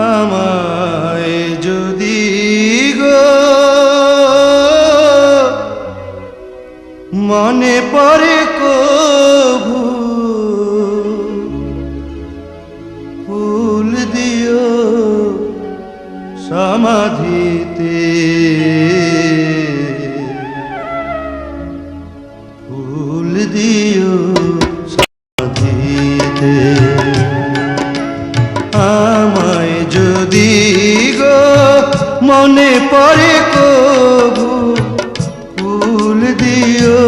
আমায় যদি গো মনে পড়ে কভু গো মনে পড়ে কবু ফুল দিও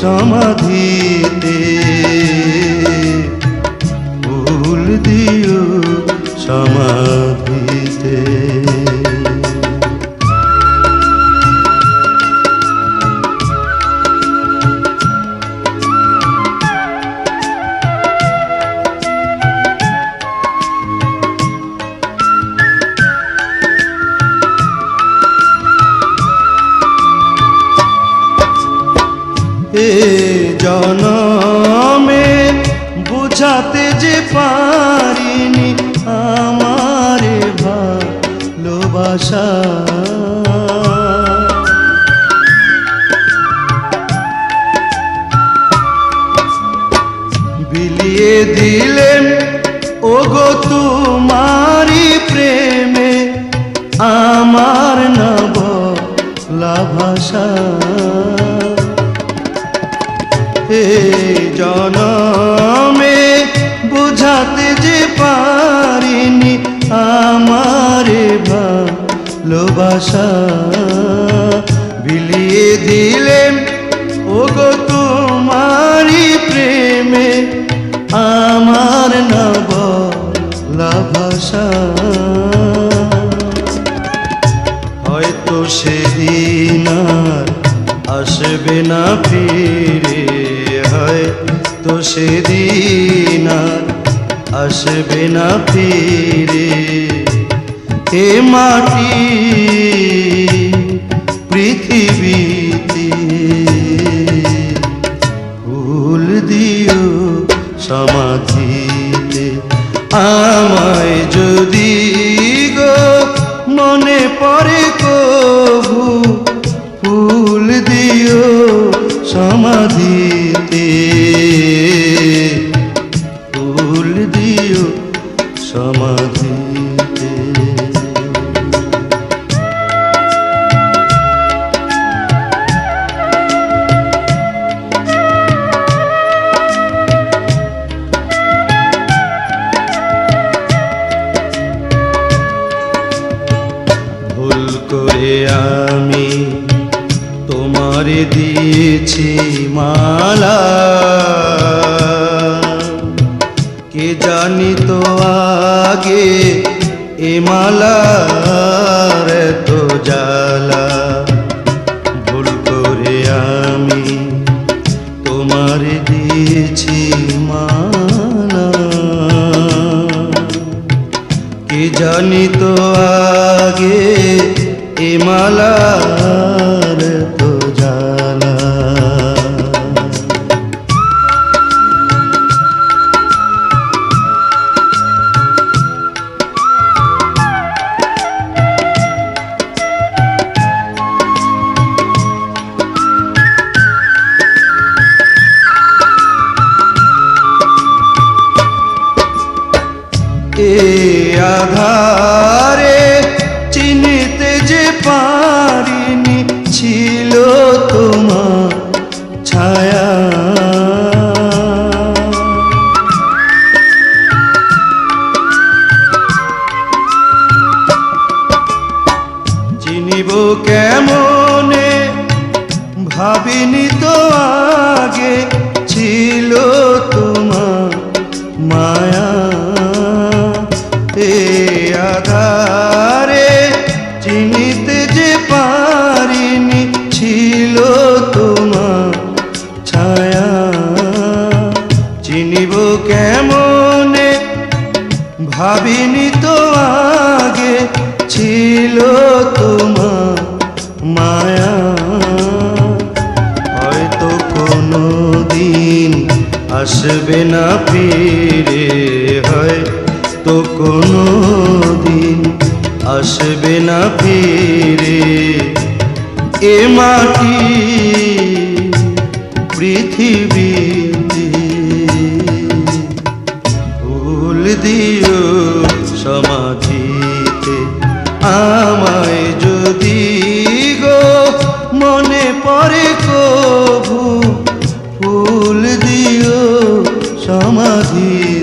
সমাধিতে। ফুল দিও এ জনমে, বুঝাতে যে পারিনি আমারে ভালোবাসা। বিলিয়ে দিলেন, ওগো তোমারি প্রেমে আমার নব লাভাষা হে জনমে বুঝাতে যে পারিনি আমারে ভালোবাসা। বিলিয়ে দিলেন, ওগো তোমারি প্রেমে আমার নব লাভাষা হয়তো সেদিন আসবে না ফিরে। সেদিন আর আসবে না ফিরে। এ মাটি করে আমি তোমারে দিয়েছি মালা। কে জানি তো আগে এ মালার তো জালা ভুল করে আমি তোমারে দিয়েছি মালা। কি জানি তো আগে এ মালার তো জালা এ আধারে চিনিব কেমনে? ভাবিনি তো আগে ছিল তোমার মায়া। এ আধারে চিনিতে যে পারিনি ছিল তোমার ছায়া। চিনিব কেমনে? ভাবিনি তো আগে ছিল তোমার মায়া। হয়তো কোনো দিন আসবে না ফিরে হয় তো কোনো দিন আসবে না ফিরে। এ মাটি পৃথিবী ভুল দিও আমায় যদি গো মনে পড়ে কভু ফুল দিও সমাধিতে